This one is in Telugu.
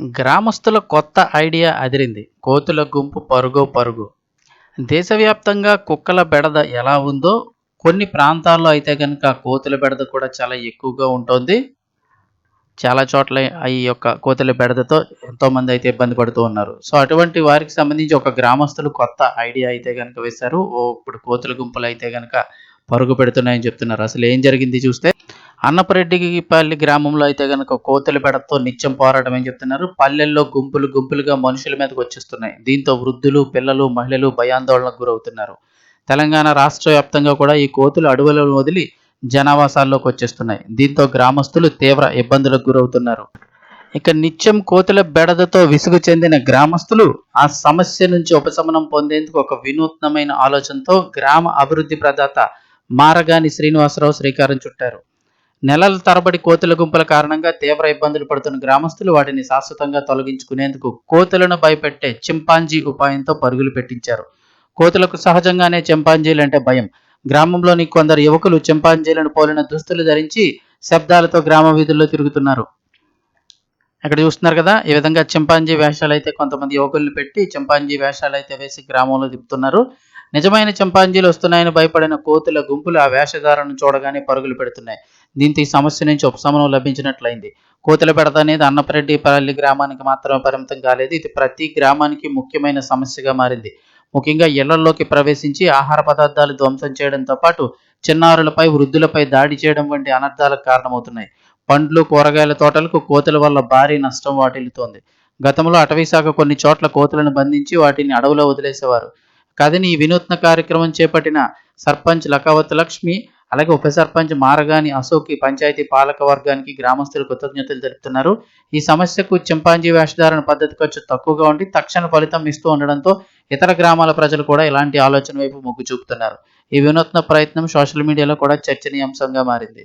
గ్రామస్తుల కొత్త ఐడియా అదిరింది. కోతుల గుంపు పరుగో పరుగు. దేశవ్యాప్తంగా కుక్కల బెడద ఎలా ఉందో కొన్ని ప్రాంతాల్లో అయితే కనుక కోతుల బెడద కూడా చాలా ఎక్కువగా ఉంటుంది. చాలా చోట్ల ఈ యొక్క కోతుల బెడదతో ఎంతో మంది అయితే ఇబ్బంది పడుతూ ఉన్నారు. సో అటువంటి వారికి సంబంధించి ఒక గ్రామస్తులు కొత్త ఐడియా అయితే కనుక వేశారు. ఓ ఇప్పుడు కోతుల గుంపులు అయితే కనుక పరుగు పెడుతున్నాయని చెప్తున్నారు. అసలు ఏం జరిగింది చూస్తే అన్నపరెడ్డిపల్లి గ్రామంలో అయితే కనుక కోతుల బెడతో నిత్యం పోరాటం అని చెప్తున్నారు? పల్లెల్లో గుంపులు గుంపులుగా మనుషుల మీదకి వచ్చేస్తున్నాయి. దీంతో వృద్ధులు పిల్లలు మహిళలు భయాందోళనకు గురవుతున్నారు. తెలంగాణ రాష్ట్ర వ్యాప్తంగా కూడా ఈ కోతులు అడవులను వదిలి జనావాసాల్లోకి వచ్చేస్తున్నాయి. దీంతో గ్రామస్తులు తీవ్ర ఇబ్బందులకు గురవుతున్నారు. ఇక నిత్యం కోతుల బెడదతో విసుగు చెందిన గ్రామస్తులు ఆ సమస్య నుంచి ఉపశమనం పొందేందుకు ఒక వినూత్నమైన ఆలోచనతో గ్రామ అభివృద్ధి ప్రదాత మారగాని శ్రీనివాసరావు శ్రీకారం చుట్టారు. నెలల తరబడి కోతుల గుంపుల కారణంగా తీవ్ర ఇబ్బందులు పడుతున్న గ్రామస్తులు వాటిని శాశ్వతంగా తొలగించుకునేందుకు కోతులను భయపెట్టే చింపాంజీ ఉపాయంతో పరుగులు పెట్టించారు. కోతులకు సహజంగానే చింపాంజీలు అంటే భయం. గ్రామంలోని కొందరు యువకులు చింపాంజీలను పోలిన దుస్తులు ధరించి శబ్దాలతో గ్రామ వీధుల్లో తిరుగుతున్నారు. ఇక్కడ చూస్తున్నారు కదా ఈ విధంగా చింపాంజీ వేషాలు అయితే కొంతమంది యువకుల్ని పెట్టి చింపాంజీ వేషాలు అయితే వేసి గ్రామంలో తిప్పుతున్నారు. నిజమైన చింపాంజీలు వస్తున్నాయని భయపడిన కోతుల గుంపులు ఆ వేషధారను చూడగానే పరుగులు పెడుతున్నాయి. దీంతో ఈ సమస్య నుంచి ఉపశమనం లభించినట్లయింది. కోతుల పెడత అనేది అన్నపరెడ్డిపల్లి గ్రామానికి మాత్రమే పరిమితం కాలేదు. ఇది ప్రతి గ్రామానికి ముఖ్యమైన సమస్యగా మారింది. ముఖ్యంగా ఇళ్ళలోకి ప్రవేశించి ఆహార పదార్థాలు ధ్వంసం చేయడంతో పాటు చిన్నారులపై వృద్ధులపై దాడి చేయడం వంటి అనర్థాలకు కారణమవుతున్నాయి. పండ్లు కూరగాయల తోటలకు కోతుల వల్ల భారీ నష్టం వాటిల్లుతోంది. గతంలో అటవీశాఖ కొన్ని చోట్ల కోతులను బంధించి వాటిని అడవులో వదిలేసేవారు. కథని ఈ వినూత్న కార్యక్రమం చేపట్టిన సర్పంచ్ లకావత్ లక్ష్మి అలాగే ఉప సర్పంచ్ మారగాని అశోక్ పంచాయతీ పాలక వర్గానికి గ్రామస్తులు కృతజ్ఞతలు తెలుపుతున్నారు. ఈ సమస్యకు చింపాంజీ వేషధారణ పద్ధతి ఖర్చు తక్కువగా ఉండి తక్షణ ఫలితం ఇస్తూ ఉండడంతో ఇతర గ్రామాల ప్రజలు కూడా ఇలాంటి ఆలోచన వైపు మొగ్గు చూపుతున్నారు. ఈ వినూత్న ప్రయత్నం సోషల్ మీడియాలో కూడా చర్చనీయాంశంగా మారింది.